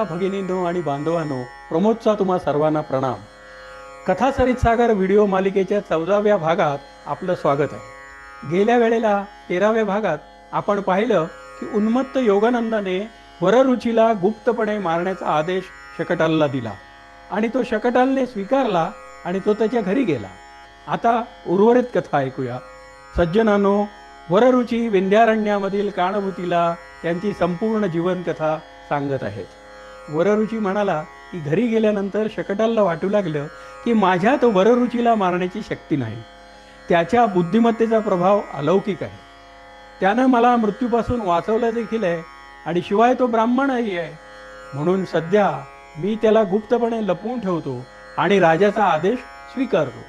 माता भगिनींनो आणि बांधवांनो प्रमोदचा तुम्हा सर्वांना प्रणाम. कथा सरित सागर व्हिडिओ मालिकेच्या चौदाव्या भागात आपलं स्वागत आहे. गेल्या वेळेला तेराव्या भागात आपण पाहिलं की उन्मत्त योगानंदाने वररुचीला गुप्तपणे मारण्याचा आदेश शकटालला दिला. आणि तो शकटालने स्वीकारला आणि तो त्याच्या घरी गेला. आता उर्वरित कथा ऐकूया. सज्जनानो वररुची विंध्यारण्यामधील काणभूतीला त्यांची संपूर्ण जीवनकथा सांगत आहेत. वररुची म्हणाला की घरी गेल्यानंतर शकटालला वाटू लागलं की माझ्यात वररुचीला मारण्याची शक्ती नाही. त्याच्या बुद्धिमत्तेचा प्रभाव अलौकिक आहे. त्यानं मला मृत्यूपासून वाचवलं देखील आहे आणि शिवाय तो ब्राह्मणही आहे. म्हणून सध्या मी त्याला गुप्तपणे लपवून ठेवतो आणि राजाचा आदेश स्वीकारतो.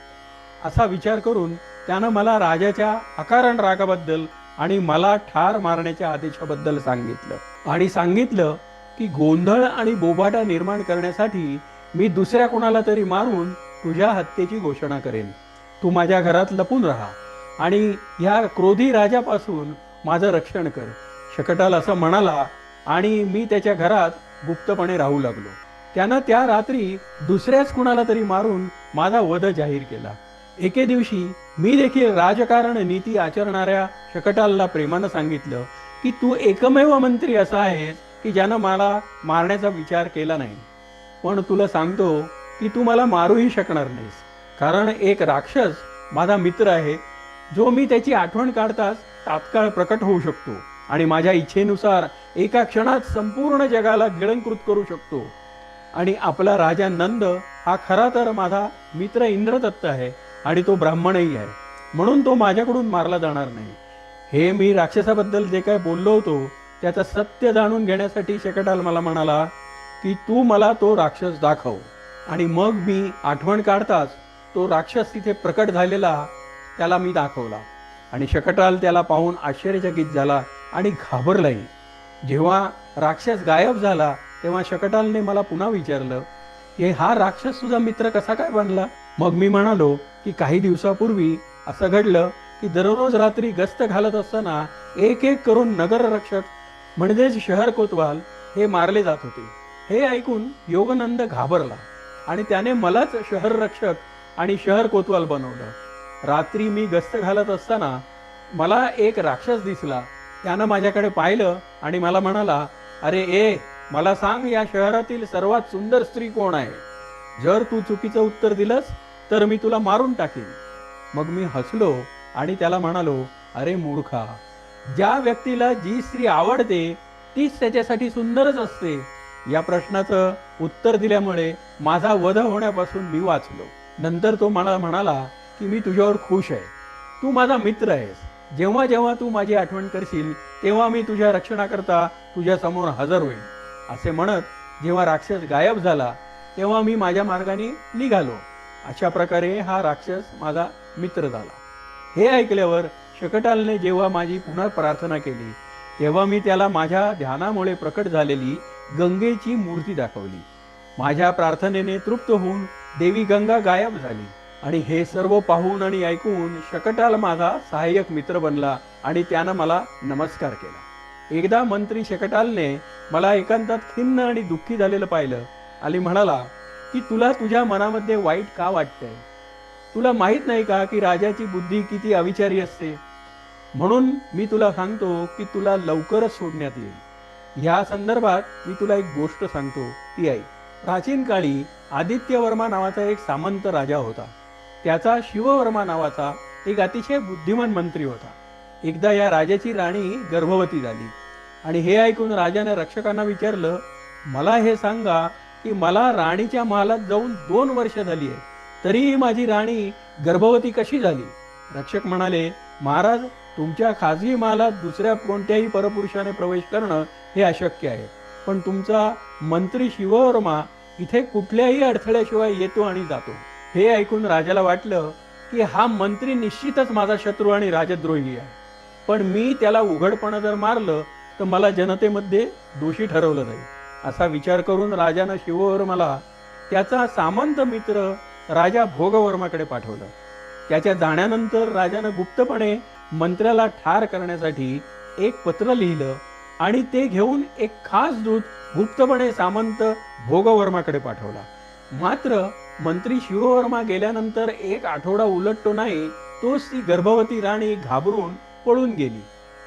असा विचार करून त्यानं मला राजाच्या अकारण रागाबद्दल आणि मला ठार मारण्याच्या आदेशाबद्दल सांगितलं. आणि सांगितलं की गोंधळ आणि बोबाटा निर्माण करण्यासाठी मी दुसऱ्या कोणाला तरी मारून तुझ्या हत्येची घोषणा करेन. तू माझ्या घरात लपून राहा आणि ह्या क्रोधी राजापासून माझं रक्षण कर. शकटाल असं म्हणाला आणि मी त्याच्या घरात गुप्तपणे राहू लागलो. त्यानं त्या रात्री दुसऱ्याच कुणाला तरी मारून माझा वध जाहीर केला. एके दिवशी मी देखील राजकारण नीती आचरणाऱ्या शकटालला प्रेमानं सांगितलं की तू एकमेव मंत्री असा आहेस की ज्यानं मला मारण्याचा विचार केला नाही. पण तुला सांगतो की तू मला मारूही शकणार नाहीस. कारण एक राक्षस माझा मित्र आहे. जो मी त्याची आठवण काढताच तात्काळ प्रकट होऊ शकतो आणि माझ्या इच्छेनुसार एका क्षणात संपूर्ण जगाला गिळंकृत करू शकतो. आणि आपला राजा नंद हा खरा तर माझा मित्र इंद्रदत्त आहे आणि तो ब्राह्मणही आहे. म्हणून तो माझ्याकडून मारला जाणार नाही. हे मी राक्षसाबद्दल जे काय बोललो होतो त्याचं सत्य जाणून घेण्यासाठी शकटाल मला म्हणाला की तू मला तो राक्षस दाखव. आणि मग मी आठवण काढताच तो राक्षस तिथे प्रकट झालेला त्याला मी दाखवला. आणि शकटाल त्याला पाहून आश्चर्यचकित झाला आणि घाबरलाही. जेव्हा राक्षस गायब झाला तेव्हा शकटालने मला पुन्हा विचारलं की हा राक्षस तुझा मित्र कसा काय बनला? मग मी म्हणालो की काही दिवसापूर्वी असं घडलं की दररोज रात्री गस्त घालत असताना एक एक करून नगररक्षक म्हणजेच शहर कोतवाल हे मारले जात होते. हे ऐकून योगनंद घाबरला आणि त्याने मलाच शहर रक्षक आणि शहर कोतवाल बनवलं. रात्री मी गस्त घालत असताना मला एक राक्षस दिसला. त्यानं माझ्याकडे पाहिलं आणि मला म्हणाला अरे ए मला सांग या शहरातील सर्वात सुंदर स्त्री कोण आहे? जर तू चुकीचं उत्तर दिलंस तर मी तुला मारून टाकेन. मग मी हसलो आणि त्याला म्हणालो अरे मूर्खा ज्या व्यक्तीला जी स्त्री आवडते तीच त्याच्यासाठी सुंदरच असते. या प्रश्नाचं उत्तर दिल्यामुळे माझा वध होण्यापासून मी वाचलो. नंतर तो मला म्हणाला की मी तुझ्यावर खुश आहे. तू माझा मित्र आहेस. जेव्हा जेव्हा तू माझी आठवण करशील तेव्हा मी तुझ्या रक्षणाकरता तुझ्या समोर हजर होईल असे म्हणत जेव्हा राक्षस गायब झाला तेव्हा मी माझ्या मार्गाने निघालो. अशा प्रकारे हा राक्षस माझा मित्र झाला. हे ऐकल्यावर शकटालने जेव्हा माझी पुन्हा प्रार्थना केली तेव्हा मी त्याला माझ्या ध्यानामुळे प्रकट झालेली गंगेची मूर्ती दाखवली. माझ्या प्रार्थनेने तृप्त होऊन देवी गंगा गायब झाली आणि हे सर्व पाहून आणि ऐकून शकटाल माझा सहाय्यक मित्र बनला आणि त्यानं मला नमस्कार केला. एकदा मंत्री शकटालने मला एकांतात खिन्न आणि दुःखी झालेलं पाहिलं आणि म्हणाला की तुला तुझ्या मनामध्ये वाईट का वाटतंय? तुला माहीत नाही का की राजाची बुद्धी किती अविचारी असते? म्हणून मी तुला सांगतो की तुला लवकरच सोडण्यात येईल. ह्या संदर्भात मी तुला एक गोष्ट सांगतो ती आई प्राचीन काळी आदित्य वर्मा नावाचा एक सामंत राजा होता. त्याचा शिववर्मा नावाचा एक अतिशय बुद्धिमान मंत्री होता. एकदा या राजाची राणी गर्भवती झाली. आणि हे ऐकून राजाने रक्षकांना विचारलं मला हे सांगा की मला राणीच्या महालात जाऊन दोन वर्ष झाली आहे तरीही माझी राणी गर्भवती कशी झाली? रक्षक म्हणाले महाराज तुमच्या खाजगी महालात दुसऱ्या कोणत्याही परपुरुषाने प्रवेश करणं हे अशक्य आहे. पण तुमचा मंत्री शिववर्मा इथे कुठल्याही अडथळ्याशिवाय येतो आणि जातो. हे ऐकून राजाला वाटलं की हा मंत्री निश्चितच माझा शत्रू आणि राजद्रोही आहे. पण मी त्याला उघडपणं जर मारलं तर मला जनतेमध्ये दोषी ठरवलं जाईल. असा विचार करून राजानं शिववर्माला त्याचा सामंत मित्र राजा भोगवर्माकडे पाठवलं. त्याच्या जाण्यानंतर राजानं गुप्तपणे मंत्र्याला ठार करण्यासाठी एक पत्र लिहिलं आणि ते घेऊन एक खास दूत गुप्तपणे सामंत भोगवर्माकडे पाठवला. मात्र मंत्री शिववर्मा गेल्यानंतर एक आठवडा उलटतो नाही तोच ती गर्भवती राणी घाबरून पळून गेली.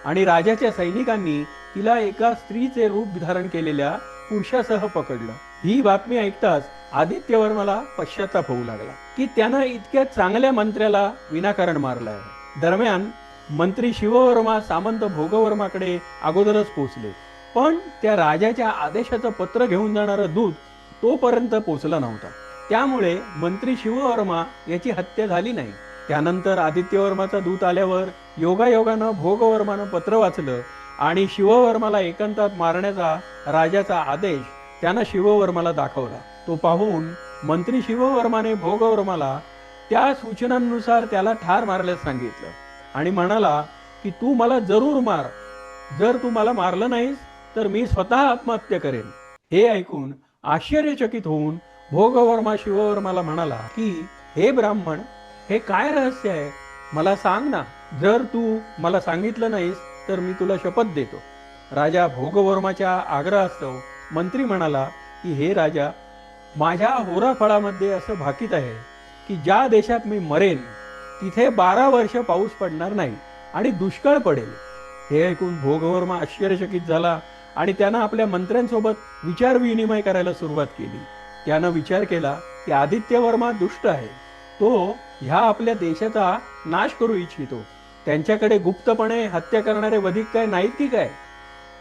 आणि राजाच्या सैनिकांनी तिला एका स्त्रीचे रूप धारण केलेल्या पुरुषासह पकडलं. ही बातमी ऐकताच आदित्यवर्माला पश्चाताप होऊ लागला की त्यानं इतक्या चांगल्या मंत्र्याला विनाकारण मारलंय. दरम्यान मंत्री शिववर्मा सामंत भोगवर्माकडे अगोदरच पोहोचले. पण त्या राजाच्या आदेशाचं पत्र घेऊन जाणारा दूत तोपर्यंत पोहोचला नव्हता. त्यामुळे मंत्री शिववर्मा याची हत्या झाली नाही. त्यानंतर आदित्यवर्माचा दूत आल्यावर योगायोगानं भोगवर्मानं पत्र वाचलं आणि शिववर्माला एकांतात मारण्याचा राजाचा आदेश त्यानं शिववर्माला दाखवला. तो पाहून मंत्री शिववर्माने भोगवर्माला त्या सूचनांनुसार त्याला ठार मारल्यास सांगितलं. आणि म्हणाला की तू मला जरूर मार. जर तू मला मारलं नाहीस तर मी स्वतः आत्महत्या करेन. हे ऐकून आश्चर्यचकित होऊन भोगवर्मा शिववर्माला म्हणाला की हे ब्राह्मण हे काय रहस्य आहे? मला सांग ना. जर तू मला सांगितलं नाहीस तर मी तुला शपथ देतो. राजा भोगवर्माच्या आग्रहास्तव मंत्री म्हणाला की हे राजा माझ्या होराफळामध्ये असं भाकीत आहे की ज्या देशात मी मरेन तिथे बारा वर्ष पाऊस पडणार नाही आणि दुष्काळ पडेल. हे ऐकून भोगवर्मा आश्चर्यचकित झाला आणि त्यानं आपल्या मंत्र्यांसोबत विचार विनिमय करायला सुरुवात केली. त्यानं विचार केला की आदित्यवर्मा दुष्ट आहे. तो ह्या आपल्या देशाचा नाश करू इच्छितो. त्यांच्याकडे गुप्तपणे हत्या करणारे वधिक काय नाहीत की काय?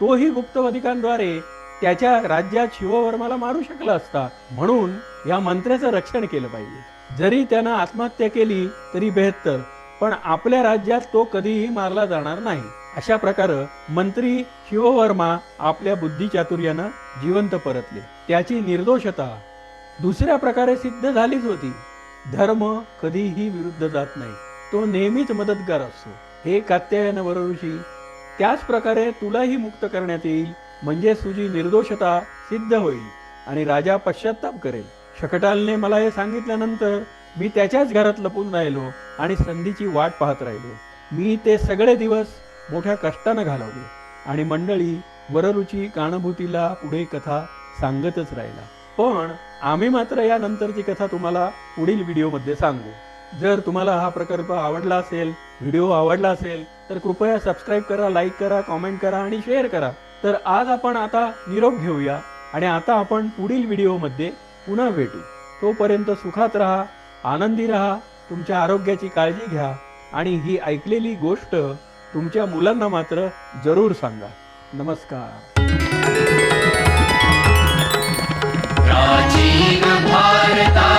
तोही गुप्तवधिकांद्वारे त्याच्या राज्यात शिववर्माला मारू शकला असता म्हणून या मंत्र्याचं रक्षण केलं पाहिजे. जरी त्यानं आत्महत्या केली तरी बेहत्तर पण आपल्या राज्यात तो कधीही मारला जाणार नाही. अशा प्रकारे मंत्री शिववर्मा आपल्या बुद्धिचातुर्यानं जिवंत परतले. त्याची निर्दोषता दुसऱ्या प्रकारे सिद्ध झालीच होती. धर्म कधीही विरुद्ध जात नाही. तो नेहमीच मदतगार असतो. हे कात्यायन वरऋषी त्याच प्रकारे तुलाही मुक्त करण्यात येईल म्हणजे तुझी निर्दोषता सिद्ध होईल आणि राजा पश्चाताप करेल. शकटालने मला हे सांगितल्यानंतर मी त्याच्याच घरात लपून राहिलो आणि संधीची वाट पाहत राहिलो. मी ते सगळे दिवस मोठ्या कष्टानं घालवले आणि मंडळी वररुची कानुभूतीला पुढे कथा सांगतच राहिला. पण आम्ही मात्र या नंतरची कथा तुम्हाला पुढील व्हिडिओमध्ये सांगू. जर तुम्हाला हा प्रकल्प आवडला असेल व्हिडिओ आवडला असेल तर कृपया सबस्क्राईब करा लाईक करा कॉमेंट करा आणि शेअर करा. तर आज आपण आता निरोप घेऊया आणि आता आपण पुढील व्हिडिओमध्ये पुन्हा भेटू. तोपर्यंत सुखात राहा आनंदी राहा तुमच्या आरोग्याची काळजी घ्या आणि ही ऐकलेली गोष्ट तुमच्या मुलांना मात्र जरूर सांगा. नमस्कार. भारता